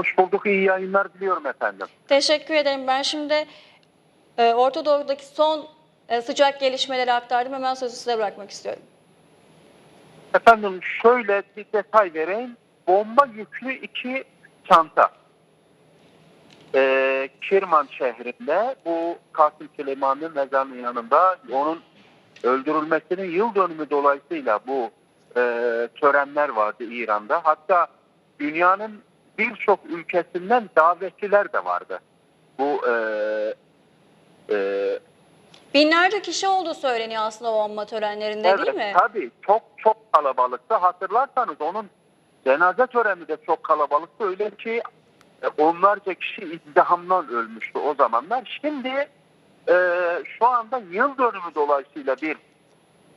Hoş bulduk, iyi yayınlar diliyorum efendim. Teşekkür ederim. Ben şimdi e, Orta Doğu'daki son e, sıcak gelişmeleri aktardım. Hemen sözü size bırakmak istiyorum. Efendim şöyle bir detay vereyim. Bomba yüklü iki çanta. Ee, Kirman şehrinde bu Kasım Süleyman'ın mezarının yanında onun öldürülmesinin yıl dönümü dolayısıyla bu e, törenler vardı İran'da. Hatta dünyanın birçok ülkesinden davetliler de vardı. Bu e, e, Binlerce kişi olduğu söyleniyor aslında o anma törenlerinde değil mi? Tabii çok çok kalabalıktı. Hatırlarsanız onun cenaze töreni de çok kalabalıktı. Öyle ki e, onlarca kişi izdihamdan ölmüştü o zamanlar. Şimdi e, şu anda yıl dönümü dolayısıyla bir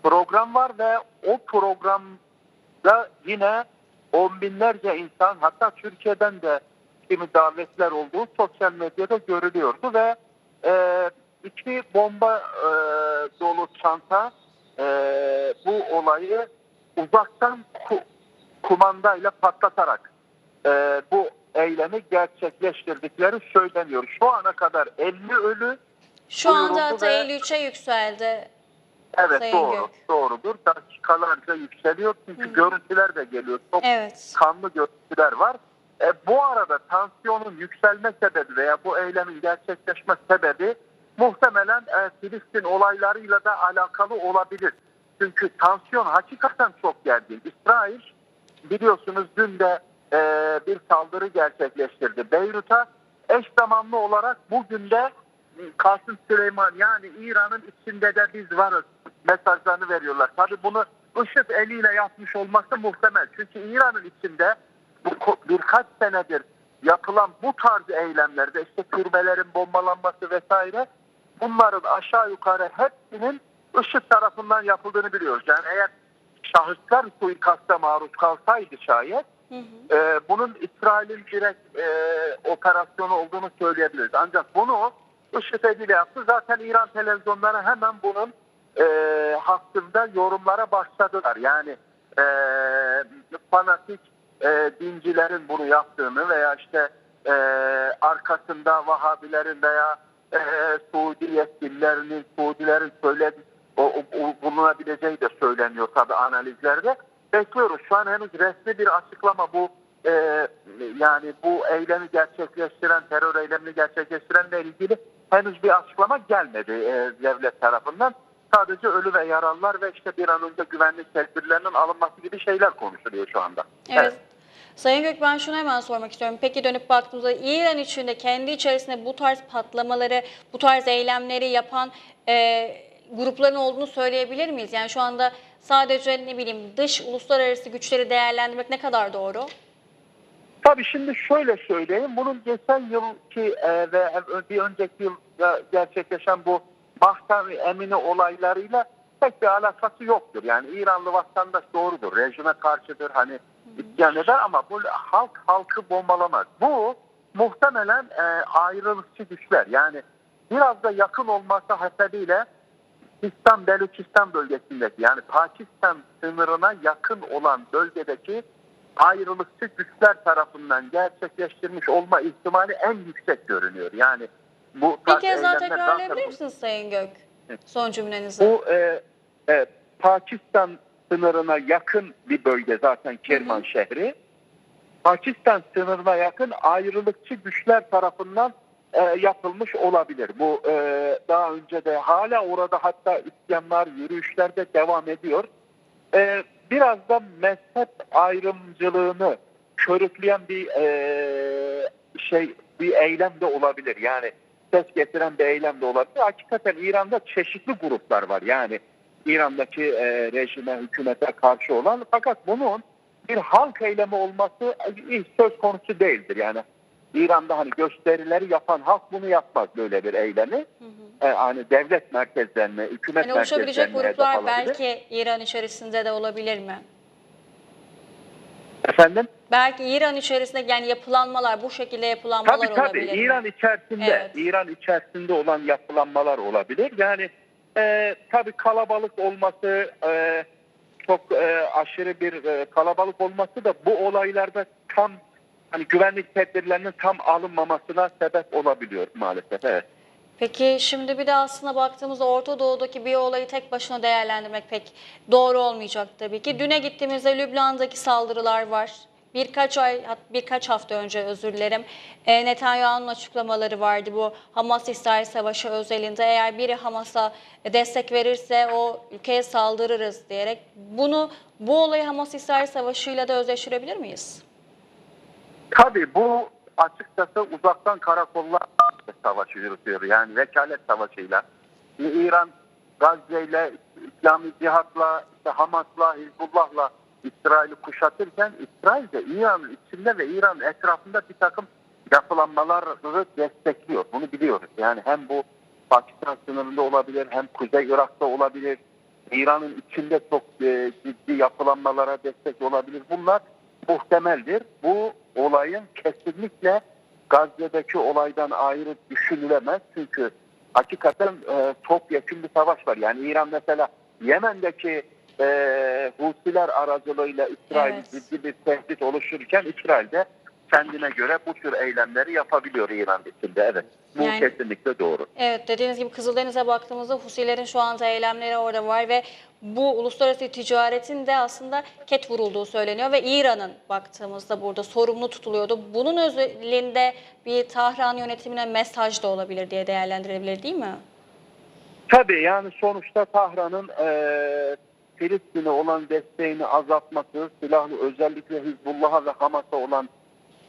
program var ve o programda yine on binlerce insan hatta Türkiye'den de kimi davetler olduğu sosyal medyada görülüyordu ve e, iki bomba e, dolu çanta e, bu olayı uzaktan ku- kumandayla patlatarak e, bu eylemi gerçekleştirdikleri söyleniyor. Şu ana kadar 50 ölü Şu anda hatta ve- 53'e yükseldi. Evet Sayın doğru Gök. doğrudur. Dakikalarca yükseliyor çünkü görüntüler de geliyor. Çok Evet. kanlı görüntüler var. E, bu arada tansiyonun yükselme sebebi veya bu eylemin gerçekleşme sebebi muhtemelen e, Filistin olaylarıyla da alakalı olabilir. Çünkü tansiyon hakikaten çok gergin. İsrail biliyorsunuz dün de e, bir saldırı gerçekleştirdi Beyrut'a. Eş zamanlı olarak bugün de Kasım Süleyman yani İran'ın içinde de biz varız mesajlarını veriyorlar. Tabii bunu IŞİD eliyle yapmış olması muhtemel. Çünkü İran'ın içinde bu birkaç senedir yapılan bu tarz eylemlerde işte türbelerin bombalanması vesaire bunların aşağı yukarı hepsinin IŞİD tarafından yapıldığını biliyoruz. Yani eğer şahıslar suikasta maruz kalsaydı şayet Hı hı. e, bunun İsrail'in direkt e, operasyonu olduğunu söyleyebiliriz. Ancak bunu IŞİD eliyle yaptı. Zaten İran televizyonları hemen bunun e, hakkında yorumlara başladılar. Yani e, fanatik e, dincilerin bunu yaptığını veya işte e, arkasında Vahabilerin veya e, Suudi yetkililerinin, Suudilerin söyledi, o, o- o- bulunabileceği de söyleniyor tabi analizlerde. Bekliyoruz. Şu an henüz resmi bir açıklama bu e, yani bu eylemi gerçekleştiren, terör eylemini gerçekleştirenle ilgili henüz bir açıklama gelmedi e, devlet tarafından. Sadece ölü ve yaralılar ve işte bir an önce güvenlik tedbirlerinin alınması gibi şeyler konuşuluyor şu anda. Evet. Sayın Gök ben şunu hemen sormak istiyorum. Peki dönüp baktığımızda İran içinde kendi içerisinde bu tarz patlamaları, bu tarz eylemleri yapan e, grupların olduğunu söyleyebilir miyiz? Yani şu anda sadece ne bileyim dış uluslararası güçleri değerlendirmek ne kadar doğru? Tabii şimdi şöyle söyleyeyim. Bunun geçen yılki e, ve bir önceki yılda gerçekleşen bu Mahtan Emine olaylarıyla pek bir alakası yoktur. Yani İranlı vatandaş doğrudur. Rejime karşıdır. Hani isyan eder ama bu halk halkı bombalamaz. Bu muhtemelen e, ayrılıkçı güçler. Yani biraz da yakın olması hasebiyle Sistan Beluçistan bölgesindeki yani Pakistan sınırına yakın olan bölgedeki ayrılıkçı güçler tarafından gerçekleştirmiş olma ihtimali en yüksek görünüyor. Yani bu Bir kez daha tekrarlayabilir misiniz Sayın Gök? Son cümlenizi. Bu e, e, Pakistan sınırına yakın bir bölge zaten Kerman şehri. Pakistan sınırına yakın ayrılıkçı güçler tarafından e, yapılmış olabilir. Bu e, daha önce de hala orada hatta isyanlar, yürüyüşler de devam ediyor. E, biraz da mezhep ayrımcılığını körükleyen bir e, şey, bir eylem de olabilir. Yani ses getiren bir eylem de olabilir. Hakikaten İran'da çeşitli gruplar var. Yani İran'daki e, rejime, hükümete karşı olan fakat bunun bir halk eylemi olması hiç söz konusu değildir. Yani İran'da hani gösterileri yapan halk bunu yapmaz böyle bir eylemi. Hı hı. E, hani devlet merkezlerine, hükümet Yani oluşabilecek gruplar belki İran içerisinde de olabilir mi? Efendim? Belki İran içerisinde yani yapılanmalar, bu şekilde yapılanmalar Tabii tabii olabilir mi? İran içerisinde Evet. İran içerisinde olan yapılanmalar olabilir. Yani e, tabii kalabalık olması e, çok e, aşırı bir e, kalabalık olması da bu olaylarda tam hani güvenlik tedbirlerinin tam alınmamasına sebep olabiliyor maalesef. Evet. Peki şimdi bir de aslında baktığımızda Orta Doğu'daki bir olayı tek başına değerlendirmek pek doğru olmayacak tabii ki. Düne gittiğimizde Lübnan'daki saldırılar var. Birkaç ay, birkaç hafta önce özür dilerim. E, Netanyahu'nun açıklamaları vardı bu Hamas-İsrail savaşı özelinde. Eğer biri Hamas'a destek verirse o ülkeye saldırırız diyerek. Bunu bu olayı Hamas-İsrail savaşıyla da özdeştirebilir miyiz? Tabii bu açıkçası uzaktan karakollar savaşı yürütüyor. Yani vekalet savaşıyla. İran Gazze ile İslami Cihat'la, işte Hamas'la, Hizbullah'la İsrail'i kuşatırken İsrail de İran'ın içinde ve İran'ın etrafında bir takım yapılanmaları destekliyor. Bunu biliyoruz. Yani hem bu Pakistan sınırında olabilir hem Kuzey Irak'ta olabilir. İran'ın içinde çok e, ciddi yapılanmalara destek olabilir. Bunlar muhtemeldir. Bu olayın kesinlikle Gazze'deki olaydan ayrı düşünülemez. Çünkü hakikaten e, çok yakın bir savaş var. Yani İran mesela Yemen'deki e, Husiler aracılığıyla İsrail Evet. ciddi bir tehdit oluştururken İsrail de kendine göre bu tür eylemleri yapabiliyor İran içinde. Evet. Bu Yani- kesinlikle doğru. Evet dediğiniz gibi Kızıldeniz'e baktığımızda Husilerin şu anda eylemleri orada var ve bu uluslararası ticaretin de aslında ket vurulduğu söyleniyor ve İran'ın baktığımızda burada sorumlu tutuluyordu. Bunun özelinde bir Tahran yönetimine mesaj da olabilir diye değerlendirilebilir değil mi? Tabii yani sonuçta Tahran'ın e, Filistin'e olan desteğini azaltması, silahlı özellikle Hizbullah'a ve Hamas'a olan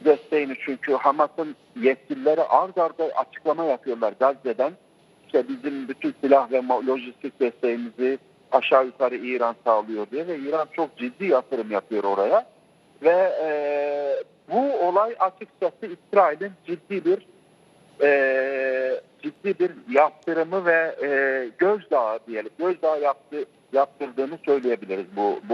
desteğini çünkü Hamas'ın yetkilileri ard arda açıklama yapıyorlar Gazze'den. İşte bizim bütün silah ve lojistik desteğimizi aşağı yukarı İran sağlıyor diye ve İran çok ciddi yatırım yapıyor oraya. Ve e, bu olay açıkçası İsrail'in ciddi bir e, ciddi bir yaptırımı ve e, gözdağı diyelim gözdağı yaptı, yaptırdığını söyleyebiliriz. Bu, bu